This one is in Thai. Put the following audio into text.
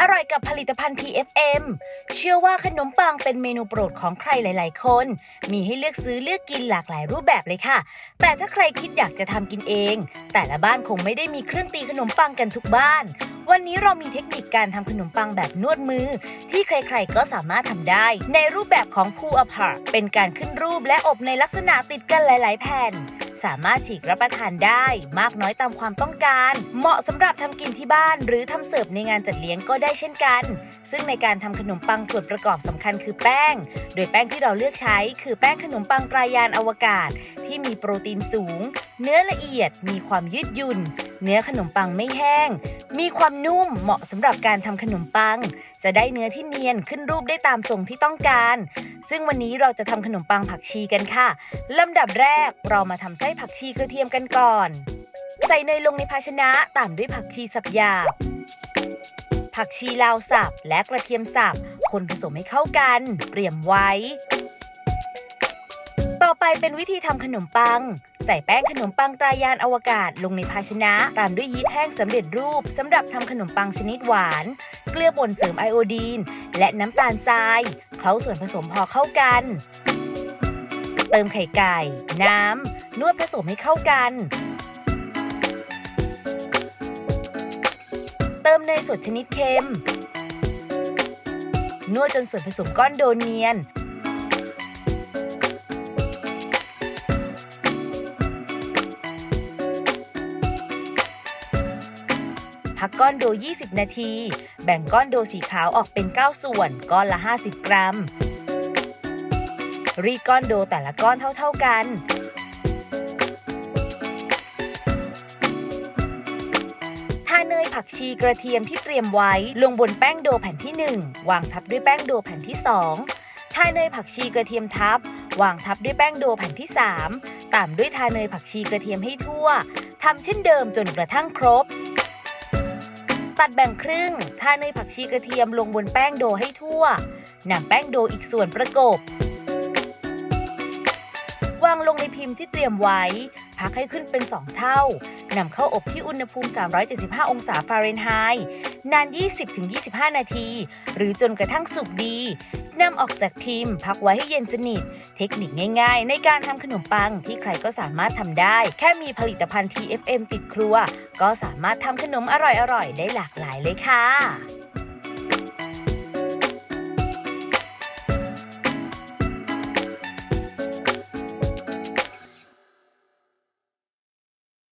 อร่อยกับผลิตภัณฑ์ TFM เชื่อว่าขนมปังเป็นเมนูโปรดของใครหลาย ๆ คน มีให้เลือกซื้อเลือกกินหลากหลายรูปแบบเลยค่ะ แต่ถ้าใครคิดอยากจะทำกินเอง แต่ละบ้านคงไม่ได้มีเครื่องตีขนมปังกันทุกบ้าน วันนี้เรามีเทคนิคการทำขนมปังแบบนวดมือ ที่ใคร ๆ ก็สามารถทำได้ ในรูปแบบของ pull apart เป็นการขึ้นรูปและอบในลักษณะติดกันหลาย ๆ แผ่น สามารถฉีกรับประทานได้ มากน้อยตามความต้องการ เหมาะสำหรับทำกินที่บ้าน หรือทำเสิร์ฟในงานจัดเลี้ยงก็ได้เช่นกัน ซึ่งในการทำขนมปังส่วนประกอบสำคัญคือแป้ง โดยแป้งที่เราเลือกใช้ คือแป้งขนมปังตรายานอวกาศ ที่มีโปรตีนสูง เนื้อละเอียดมีความยืดหยุ่นเนื้อขนมปังไม่แห้ง มีความนุ่มเหมาะสำหรับการทำขนมปัง จะได้เนื้อที่เนียนขึ้นรูปได้ตามทรงที่ต้องการ ซึ่งวันนี้เราจะทำขนมปังผักชีกันค่ะลำดับแรกเรามาทำไส้ผักชีกระเทียมกันก่อน ใส่เนยลงในภาชนะตามด้วยผักชีสับหยาบ ผักชีลาวสับและกระเทียมสับ คนผสมให้เข้ากัน เตรียมไว้ ต่อไปเป็นวิธีทำขนมปัง ใส่แป้งขนมปังตรายานอวกาศลงในภาชนะ ตามด้วยยีสต์แห้งสำเร็จรูปสำหรับทำขนมปังชนิดหวาน เกลือป่นเสริมไอโอดีน และน้ำตาลทราย เคล้าส่วนผสมพอเข้ากัน เติมไข่ไก่ น้ำ นวดผสมให้เข้ากัน เติมเนยสดชนิดเค็ม นวดจนส่วนผสมก้อนโดเนียน พักก้อนโด 20 นาที แบ่งก้อนโดสีขาวออกเป็น 9 ส่วน ก้อนละ 50 กรัม รีดก้อนโดแต่ละก้อนเท่า ๆกันทาเนยผักชีกระเทียมที่เตรียมไว้ ลงบนแป้งโดแผ่นที่ 1 วางทับด้วยแป้งโดแผ่นที่ 2 ทาเนยผักชีกระเทียมทับ วางทับด้วยแป้งโดแผ่นที่ 3 ตามด้วยทาเนยผักชีกระเทียมให้ทั่วทำเช่นเดิมจนกระทั่งครบ ตัดแบ่งครึ่ง ทาเนยผักชีกระเทียมลงบนแป้งโดให้ทั่วนำแป้งโดอีกส่วนประกบางลงในพิมพ์ที่เตรียมไว้ พักให้ขึ้นเป็น 2 เท่านำเข้าอบที่อุณหภูมิ 375 องศาฟาเรนไฮต์นาน 20-25 นาที หรือจนกระทั่งสุกดีนำออกจากพิมพ์ พักไว้ให้เย็นสนิท เทคนิคง่ายๆ ในการทำขนมปังที่ใครก็สามารถทำได้ แค่มีผลิตภัณฑ์ TFM ติดครัว ก็สามารถทำขนมอร่อยๆ ได้หลากหลายเลยค่ะ